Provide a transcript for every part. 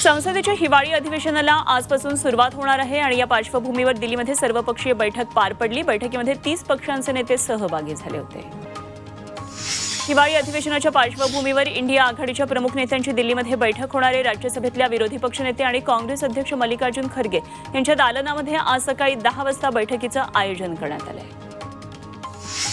संसदेच्या हिवाळी अधिवेशनाला आजपासून सुरुवात होणार आहे आणि या पार्श्वभूमीवर दिल्लीमध्ये सर्वपक्षीय बैठक पार पडली. बैठकीमध्ये तीस पक्षांचे नेते सहभागी झाले होते. हिवाळी अधिवेशनाच्या पार्श्वभूमीवर इंडिया आघाडीच्या प्रमुख नेत्यांची दिल्लीमध्ये बैठक होणार आहे. राज्यसभेतल्या विरोधी पक्षनेते आणि काँग्रेस अध्यक्ष मल्लिकार्जुन खरगे यांच्या दालनामध्ये आज सकाळी दहा वाजता बैठकीचं आयोजन करण्यात आलं आहे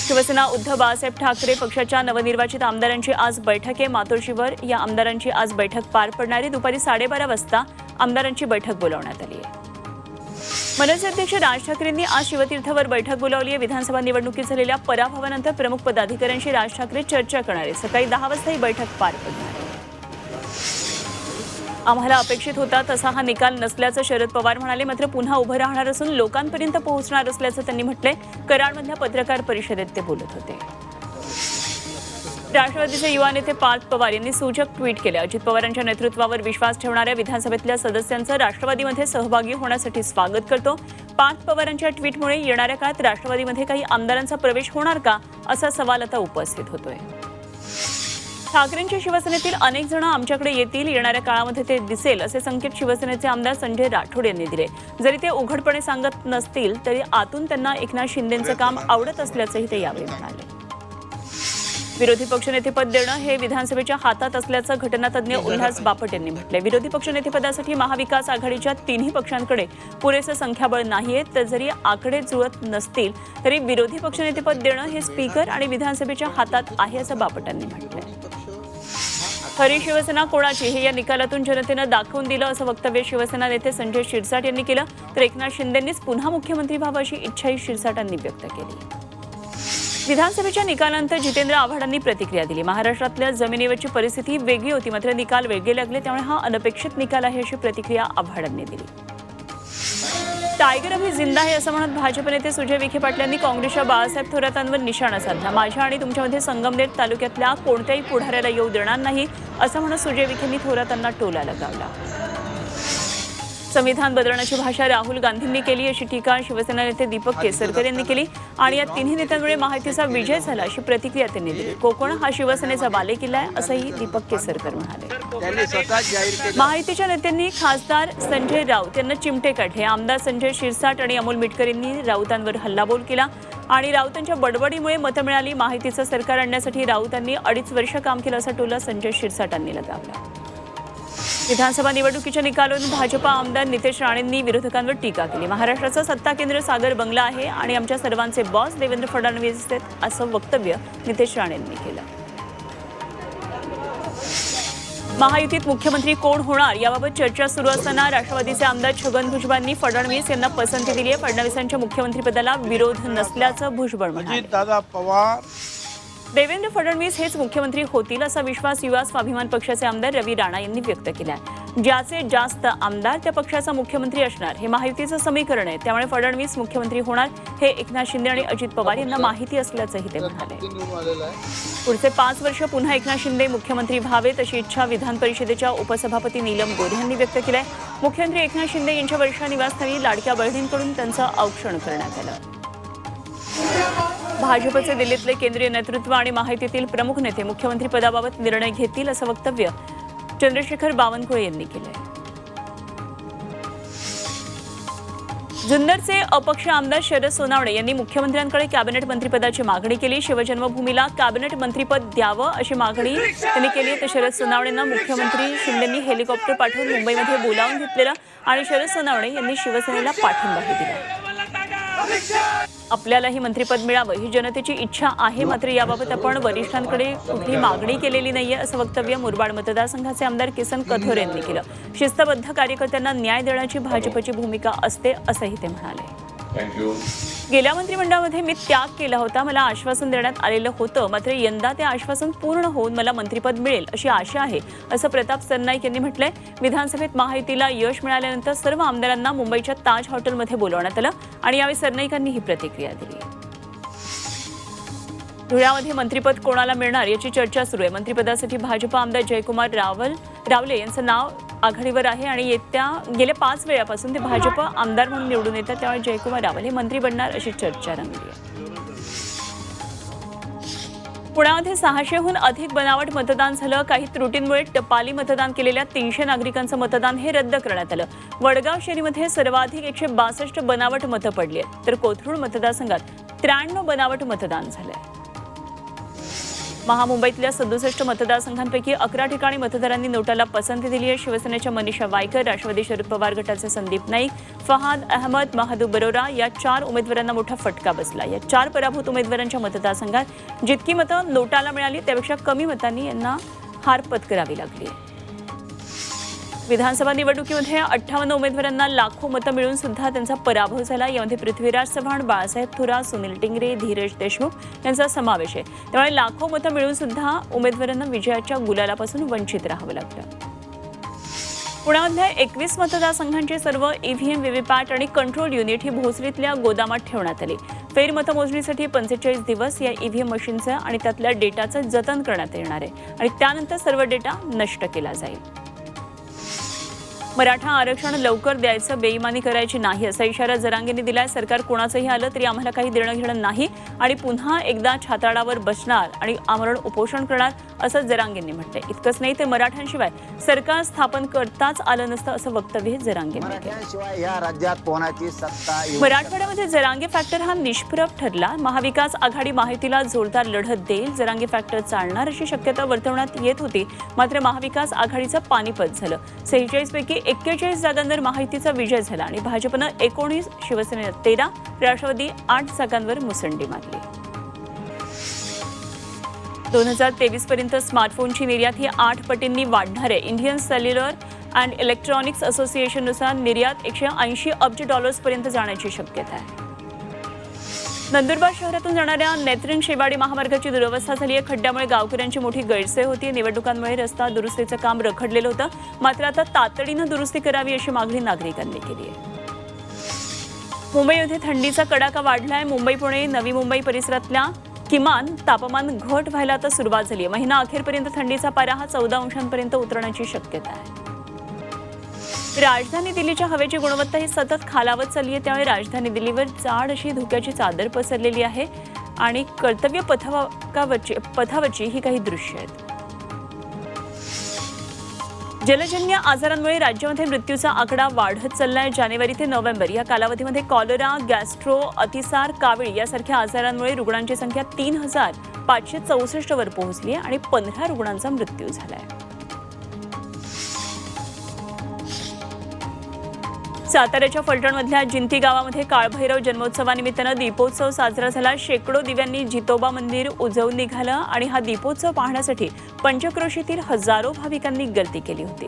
शिवसेना उद्धव बाळासाहेब ठाकरे पक्षाच्या नवनिर्वाचित आमदारांची आज बैठक आहे. मातोश्रीवर या आमदारांची आज बैठक पार पडणारी दुपारी साडेबारा वाजता आमदारांची बैठक बोलावण्यात आली आहे. मनसे अध्यक्ष राज ठाकरेंनी आज शिवतीर्थवर बैठक बोलावली आहे. विधानसभा निवडणुकीत झालेल्या पराभवानंतर प्रमुख पदाधिकाऱ्यांशी राज ठाकरे चर्चा करणार आहे सकाळी दहा वाजता ही बैठक पार पडणार आहे. आम्हाला अपेक्षित होता तसा हा निकाल नसल्याचं शरद पवार म्हणाले. मात्र पुन्हा उभं राहणार असून लोकांपर्यंत पोहोचणार असल्याचं त्यांनी म्हटलंय. कराडमधल्या पत्रकार परिषदेत ते बोलत होते. राष्ट्रवादीचे युवा नेते पार्थ पवार यांनी सूचक ट्विट केले. अजित पवारांच्या नेतृत्वावर विश्वास ठेवणाऱ्या विधानसभेतल्या सदस्यांचं राष्ट्रवादीमध्ये सहभागी होण्यासाठी स्वागत करतो. पार्थ पवारांच्या ट्विटमुळे येणाऱ्या काळात राष्ट्रवादीमध्ये काही आमदारांचा प्रवेश होणार का? असा सवाल आता उपस्थित होतोय. ठाकरेंच्या शिवसेनेतील अनेक जण आमच्याकडे येतील येणाऱ्या काळामध्ये ते दिसेल असे संकेत शिवसेनेचे आमदार संजय राठोड यांनी दिले. जरी ते उघडपणे सांगत नसतील तरी आतून त्यांना एकनाथ शिंदेचं काम आवडत असल्याचंही ते यावेळी म्हणाले. विरोधी पक्षनेतेपद देणं हे विधानसभेच्या हातात असल्याचं घटनातज्ञ उल्हास बापट यांनी म्हटलंय. विरोधी पक्षनेतेपदासाठी महाविकास आघाडीच्या तिन्ही पक्षांकडे पुरेसं संख्याबळ नाहीये. तर जरी आकडे जुळत नसतील तरी विरोधी पक्षनेतेपद देणं हे स्पीकर आणि विधानसभेच्या हातात आहे असं बापट यांनी म्हटलंय. खरी शिवसेना कोणाची? हे या निकालातून जनतेनं दाखवून दिलं असं वक्तव्य शिवसेना नेते संजय शिरसाट यांनी केलं. तर एकनाथ शिंदेंनीच पुन्हा मुख्यमंत्री व्हावं अशी इच्छाही शिरसाटांनी व्यक्त केली. विधानसभेच्या निकालानंतर जितेंद्र आव्हाडांनी प्रतिक्रिया दिली. महाराष्ट्रातल्या जमिनीवरची परिस्थिती वेगळी होती मात्र निकाल वेगळे लागले त्यामुळे हा अनपेक्षित निकाल आहे अशी प्रतिक्रिया आव्हाडांनी दिली. टायगर अभि जिंदा आहे असं म्हणत भाजप नेते सुजय विखे पाटील यांनी काँग्रेसच्या बाळासाहेब थोरातांवर निशाणा साधला. माझ्या आणि तुमच्यामध्ये संगमनेर तालुक्यातल्या कोणत्याही पुढाऱ्याला येऊ देणार नाही असं म्हणत सुजय विखेंनी थोरातांना टोला लगावला. संविधान बदलण्याची भाषा राहुल गांधींनी केली अशी टीका शिवसेना नेते दीपक केसरकर यांनी केली. आणि या तिन्ही नेत्यांमुळे माहितीचा विजय झाला अशी प्रतिक्रिया त्यांनी दिली. कोकण हा शिवसेनेचा बालेकिल्ला आहे असंही दीपक केसरकर म्हणाले. महायुतीच्या नेत्यांनी खासदार संजय राऊत यांना चिमटे काढले. आमदार संजय शिरसाट आणि अमोल मिटकर यांनी राऊतांवर हल्लाबोल केला. आणि राऊतांच्या बडबडीमुळे मतं मिळाली. माहितीचं सरकार आणण्यासाठी राऊतांनी अडीच वर्ष काम केलं असा टोला संजय शिरसाटांनी लगावला. विधानसभा निवडणुकीच्या निकालून भाजपा आमदार नितेश राणेंनी विरोधकांवर टीका केली. महाराष्ट्राचं सत्ता केंद्र सागर बंगला आहे आणि आमच्या सर्वांचे बॉस देवेंद्र फडणवीस आहेत असं वक्तव्य नितेश राणेंनी केलं. महायुतीत मुख्यमंत्री कोण होणार? याबाबत चर्चा सुरू असताना राष्ट्रवादीचे आमदार छगन भुजबळांनी फडणवीस यांना पसंती दिली आहे. फडणवीसांच्या मुख्यमंत्रीपदाला विरोध नसल्याचं भुजबळ म्हणाले. दादा पवार देवेंद्र फडणवीस हेच मुख्यमंत्री होतील असा विश्वास युवा स्वाभिमान पक्षाचे आमदार रवी राणा यांनी व्यक्त केला आहे ज्याचे जास्त आमदार त्या पक्षाचा मुख्यमंत्री असणार हे माहितीचं समीकरण आहे. त्यामुळे फडणवीस मुख्यमंत्री होणार हे एकनाथ शिंदे आणि अजित पवार यांना माहिती असल्याचंही ते म्हणाले. पुढचे पाच वर्ष पुन्हा एकनाथ शिंदे मुख्यमंत्री व्हावेत अशी इच्छा विधान परिषदेच्या उपसभापती नीलम गोरे यांनी व्यक्त केली आहे मुख्यमंत्री एकनाथ शिंदे यांच्या वर्षा निवासस्थानी लाडक्या बहिणींकडून त्यांचं औक्षण करण्यात आलं. भाजपचे दिल्लीतले केंद्रीय नेतृत्व आणि माहितीतील प्रमुख नेते मुख्यमंत्री पदाबाबत निर्णय घेतील असं वक्तव्य चंद्रशेखर बावनकुळे यांनी केलंय. जुन्नरचे अपक्ष आमदार शरद सोनावणे यांनी मुख्यमंत्र्यांकडे कॅबिनेट मंत्रीपदाची मागणी केली. शिवजन्मभूमीला कॅबिनेट मंत्रीपद द्यावं अशी मागणी त्यांनी केली. तर शरद सोनावणेंना मुख्यमंत्री शिंदेंनी हेलिकॉप्टर पाठवून मुंबईमध्ये बोलावून घेतलेलं आणि शरद सोनावणे यांनी शिवसेनेला पाठिंबाही दिला. आपल्यालाही मंत्रिपद मिळावं ही जनतेची इच्छा आहे. मात्र याबाबत आपण वरिष्ठांकडे कुठली मागणी केलेली नाहीये असं वक्तव्य मुरबाड मतदारसंघाचे आमदार किसन कथोर यांनी केलं. शिस्तबद्ध कार्यकर्त्यांना न्याय देण्याची भाजपची भूमिका असते असंही ते म्हणाले. थँक्यू गेल्या मंत्रिमंडळामध्ये मी त्याग केला होता. मला आश्वासन देण्यात आलेलं होतं. मात्र यंदा ते आश्वासन पूर्ण होऊन मला मंत्रिपद मिळेल अशी आशा आहे असं प्रताप सरनाईक यांनी म्हटलंय. विधानसभेत महायुतीला यश मिळाल्यानंतर सर्व आमदारांना मुंबईच्या ताज हॉटेलमध्ये बोलवण्यात आलं आणि यावेळी सरनाईकांनी ही प्रतिक्रिया दिली. धुळ्यामध्ये मंत्रिपद कोणाला मिळणार याची चर्चा सुरू आहे. मंत्रिपदासाठी भाजपा आमदार जयकुमार रावल रावले यांचं नाव आघाडीवर आहे आणि येत्या गेल्या पाच वेळापासून ते भाजप आमदार म्हणून निवडून येतात. त्यामुळे जयकुमार रावल हे मंत्री बनणार अशी चर्चा रंगली आहे. पुण्यामध्ये सहाशेहून अधिक बनावट मतदान झालं. काही त्रुटींमुळे टपाली मतदान केलेल्या तीनशे नागरिकांचं मतदान हे रद्द करण्यात आलं. वडगाव शहरीमध्ये सर्वाधिक एकशे बासष्ट बनावट मतं पडली आहेत. तर कोथरूड मतदारसंघात त्र्याण्णव बनावट मतदान झालंय. महामुंबईतल्या सदुसष्ट मतदारसंघांपैकी अकरा ठिकाणी मतदारांनी नोटाला पसंती दिली आहे. शिवसेनेच्या मनीषा वायकर राष्ट्रवादी शरद पवार गटाचे संदीप नाईक फहाद अहमद महादू बरोरा या चार उमेदवारांना मोठा फटका बसला या चार पराभूत उमेदवारांच्या मतदारसंघात जितकी मतं नोटाला मिळाली त्यापेक्षा कमी मतांनी यांना हार पत्करावी लागली आहे. विधानसभा निवडणुकीमध्ये अठ्ठावन्न उमेदवारांना लाखो मतं मिळून सुद्धा त्यांचा पराभव झाला. यामध्ये पृथ्वीराज चव्हाण बाळासाहेब थोरात सुनील टिंगरे धीरज देशमुख यांचा समावेश आहे. त्यामुळे लाखो मतं मिळून सुद्धा उमेदवारांना विजयाच्या गुलालापासून वंचित राहावं लागलं पुण्यामधल्या एकवीस मतदारसंघांचे सर्व ईव्हीएम व्हीव्हीपॅट आणि कंट्रोल युनिट ही भोसरीतल्या गोदामात ठेवण्यात आली. फेरमतमोजणीसाठी पंचेचाळीस दिवस या ईव्हीएम मशीनचं आणि त्यातल्या डेटाचं जतन करण्यात येणार आहे आणि त्यानंतर सर्व डेटा नष्ट केला जाईल. मराठा आरक्षण लवकर द्यायचं बेईमानी करायची नाही असा इशारा जरांगेंनी दिलाय. सरकार कोणाचंही आलं तरी आम्हाला काही देणं घेणं नाही आणि पुन्हा एकदा छाताडावर बसणार आणि आमरण उपोषण करणार असं जरांगेंनी म्हटलंय. इतकंच नाही तर मराठ्यांशिवाय सरकार स्थापन करताच आलं नसतं असं वक्तव्य जरांगेंनी मराठवाड्यामध्ये जरांगे फॅक्टर हा निष्प्रभ ठरला. महाविकास आघाडी माहितीला जोरदार लढत देईल जरांगे फॅक्टर चालणार अशी शक्यता वर्तवण्यात येत होती. मात्र महाविकास आघाडीचं पानिपत झालं. सेहेचाळीस पैकी एक्केचाळीस जागांवर माहितीचा विजय झाला आणि भाजपनं एकोणीस शिवसेनेनं तेरा राष्ट्रवादी आठ जागांवर मुसंडी मारली. दोन हजार तेवीस पर्यंत स्मार्टफोनची निर्यात ही आठ पटींनी वाढणार. आहे इंडियन सेल्युलर अँड इलेक्ट्रॉनिक्स असोसिएशननुसार निर्यात एकशे ऐंशी अब्ज डॉलर्सपर्यंत जाण्याची शक्यता आहे. नंदुरबार शहरातून जाणाऱ्या नेत्रिंग शेवाडी महामार्गाची दुरवस्था झाली आहे. खड्ड्यामुळे गावकऱ्यांची मोठी गैरसोय होती निवडणुकांमुळे रस्ता दुरुस्तीचं काम रखडलेलं होतं. मात्र आता तातडीनं दुरुस्ती करावी अशी मागणी नागरिकांनी केली आहे. मुंबईमध्ये थंडीचा कडाका वाढलाय. मुंबई पुणे नवी मुंबई परिसरातल्या किमान तापमान घट व्हायला आता सुरुवात झाली आहे. महिना अखेरपर्यंत थंडीचा पारा हा चौदा अंशांपर्यंत उतरण्याची शक्यता आहे. राजधानी दिल्लीच्या हवेची गुणवत्ता ही सतत खालावत चालली आहे त्यामुळे राजधानी दिल्लीवर जाड अशी धुक्याची चादर पसरलेली आहे आणि कर्तव्य पथावरची पथावरची ही काही दृश्य आहेत. जलजन्य आजारांमुळे राज्यामध्ये मृत्यूचा आकडा वाढत चालला आहे जानेवारी ते नोव्हेंबर या कालावधीमध्ये कॉलरा गॅस्ट्रो अतिसार कावीळ यासारख्या आजारांमुळे रुग्णांची संख्या तीन हजार पाचशे चौसष्टवर पोहोचली आहे आणि पंधरा रुग्णांचा मृत्यू झाला आहे साताऱ्याच्या फलटणमधल्या जिंती गावामध्ये काळभैरव जन्मोत्सवानिमित्तानं दीपोत्सव साजरा झाला. शेकडो दिव्यांनी जितोबा मंदिर उजवून निघालं आणि हा दीपोत्सव पाहण्यासाठी पंचक्रोशीतील हजारो भाविकांनी गर्दी केली होती.